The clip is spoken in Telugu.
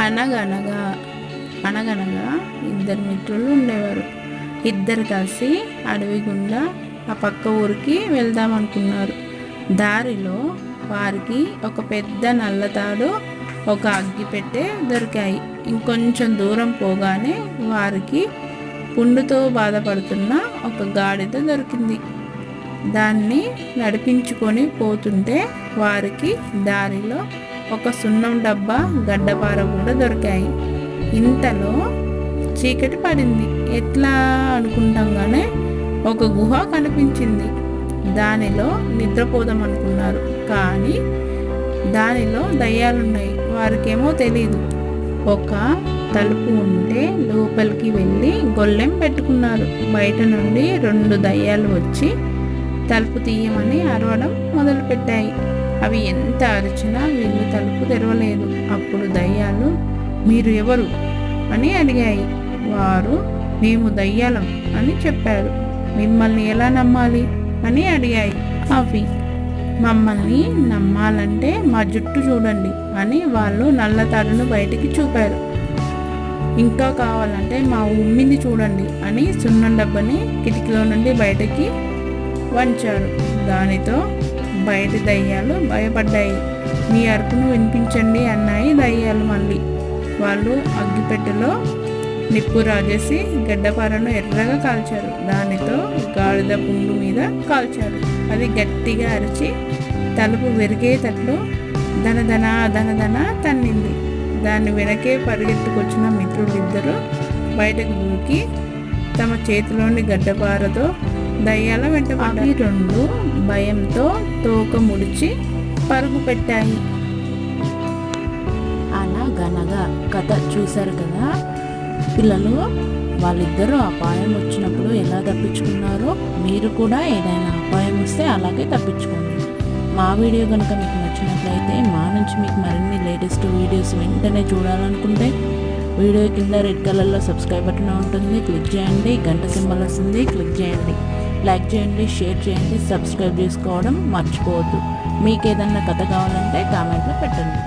అనగనగా అనగనగా ఇద్దరు మిత్రులు ఉండేవారు. ఇద్దరు కలిసి అడవి గుండా ఆ పక్క ఊరికి వెళ్దాం అనుకున్నారు. దారిలో వారికి ఒక పెద్ద నల్లతాడు ఒక అగ్గిపెట్టె దొరికాయి. ఇంకొంచెం దూరం పోగానే వారికి పుండుతో బాధపడుతున్న ఒక గాడిద దొరికింది. దాన్ని నడిపించుకొని పోతుంటే వారికి దారిలో ఒక సున్నం డబ్బా గడ్డపార కూడా దొరికాయి. ఇంతలో చీకటి పడింది. ఎట్లా అనుకుంటాగానే ఒక గుహ కనిపించింది. దానిలో నిద్రపోదాం అనుకున్నారు కానీ దానిలో దయ్యాలున్నాయి. వారికేమో తెలియదు ఒక తలుపు ఉంటే లోపలికి వెళ్ళి గొల్లెం పెట్టుకున్నారు. బయట నుండి రెండు దయ్యాలు వచ్చి తలుపు తీయమని అరవడం మొదలుపెట్టాయి. అవి ఎంత అరిచినా వీళ్ళు తలుపు తెరవలేదు. అప్పుడు దయ్యాలు మీరు ఎవరు? అని అడిగాయి. వారు మేము దయ్యాలం అని చెప్పారు. మిమ్మల్ని ఎలా నమ్మాలి? అని అడిగాయి. అవి మమ్మల్ని నమ్మాలంటే మా జుట్టు చూడండి అని వాళ్ళు నల్ల తాడును బయటికి చూపారు. ఇంకా కావాలంటే మా ఉమ్మిని చూడండి అని సున్నం డబ్బని కిటికీలో నుండి బయటకి వంచారు. దానితో బయట దయ్యాలు భయపడ్డాయి. మీ అరుపును వినిపించండి అన్నాయి దయ్యాలు మళ్ళీ. వాళ్ళు అగ్గిపెట్టెలో నిప్పు రాజేసి గడ్డపారను ఎర్రగా కాల్చారు. దానితో గాడిద పుండు మీద కాల్చారు. అది గట్టిగా అరిచి తలుపు విరిగేటట్లు ధనధన ధనధన తన్నింది. దాని వెనకే పరిగెత్తుకొచ్చిన మిత్రులు ఇద్దరు బయటకు దూకి తమ చేతిలోని గడ్డపారతో దయ్యాల వెంట అవి రెండు భయంతో తోక ముడిచి పరుగు పెట్టాయి. అనగనగా కథ చూశారు కదా? పిల్లలు వాళ్ళిద్దరూ అపాయం వచ్చినప్పుడు ఎలా తప్పించుకున్నారో మీరు కూడా ఏదైనా అపాయం వస్తే అలాగే తప్పించుకోండి. మా వీడియో కనుక మీకు నచ్చినట్లయితే మా నుంచి మీకు మరిన్ని లేటెస్ట్ వీడియోస్ వెంటనే చూడాలనుకుంటే వీడియో కింద రెడ్ కలర్లో సబ్స్క్రైబ్ బటన్ ఉంటుంది. క్లిక్ చేయండి. గంట సింబల్ వస్తుంది. క్లిక్ చేయండి. లైక్ చేయండి షేర్ చేయండి సబ్స్క్రైబ్ చేసుకోవడం మర్చిపోవద్దు. మీకు ఏదన్నా కథ కావాలంటే కామెంట్లో పెట్టండి.